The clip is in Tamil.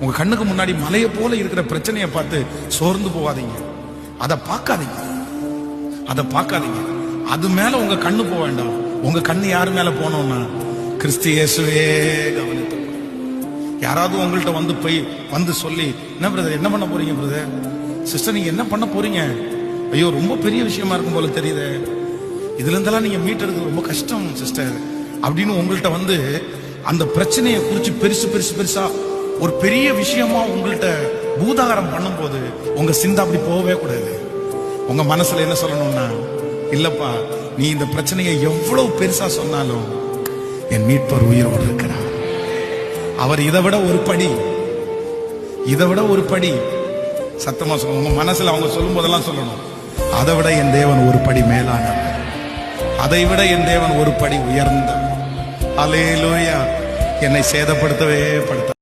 உங்க கண்ணுக்கு முன்னாடி மலையை போல இருக்கிற பிரச்சனையை பார்த்து சோர்ந்து போகாதீங்க. அதை பார்க்காதீங்க. அதை பார்க்காதீங்க. அது மேல உங்க கண்ணு போக வேண்டாம். உங்க கண்ணு யார் மேல போனோம்னா கிறிஸ்து இயேசுவே கவனித்து யாராவது உங்கள்ட்ட வந்து போய் வந்து சொல்லி என்ன பிரதர் என்ன பண்ண போறீங்க பிரதர் சிஸ்டர் நீங்க என்ன பண்ண போறீங்க? ஐயோ ரொம்ப பெரிய விஷயமா இருக்கும் போல தெரியுது. இதுல இருந்தெல்லாம் நீங்க மீட்டெடுக்கிறது ரொம்ப கஷ்டம் சிஸ்டர் அப்படின்னு உங்கள்ட்ட வந்து அந்த பிரச்சனையை குறிச்சு பெருசு பெருசு பெருசா ஒரு பெரிய விஷயமா உங்கள்ட்ட பூதாகரம் பண்ணும்போது உங்க சிந்தை அப்படி போகவே கூடாது. உங்க மனசுல என்ன சொல்லணும்னா இல்லப்பா நீ இந்த பிரச்சனையை எவ்வளவு பெருசா சொன்னாலும் என் மீட்பர் உயிரோடு இருக்கிறார். அவர் இதை விட ஒரு படி இதை விட ஒரு படி. சத்தமா சொல்லணும் உங்க மனசுல அவங்க சொல்லும் போதெல்லாம் சொல்லணும். அதை விட என் தேவன் ஒரு படி மேலானவர். அதை விட என் தேவன் ஒரு படி உயர்ந்த அலேலோயா என்னை சேதப்படுத்தவே படுத்த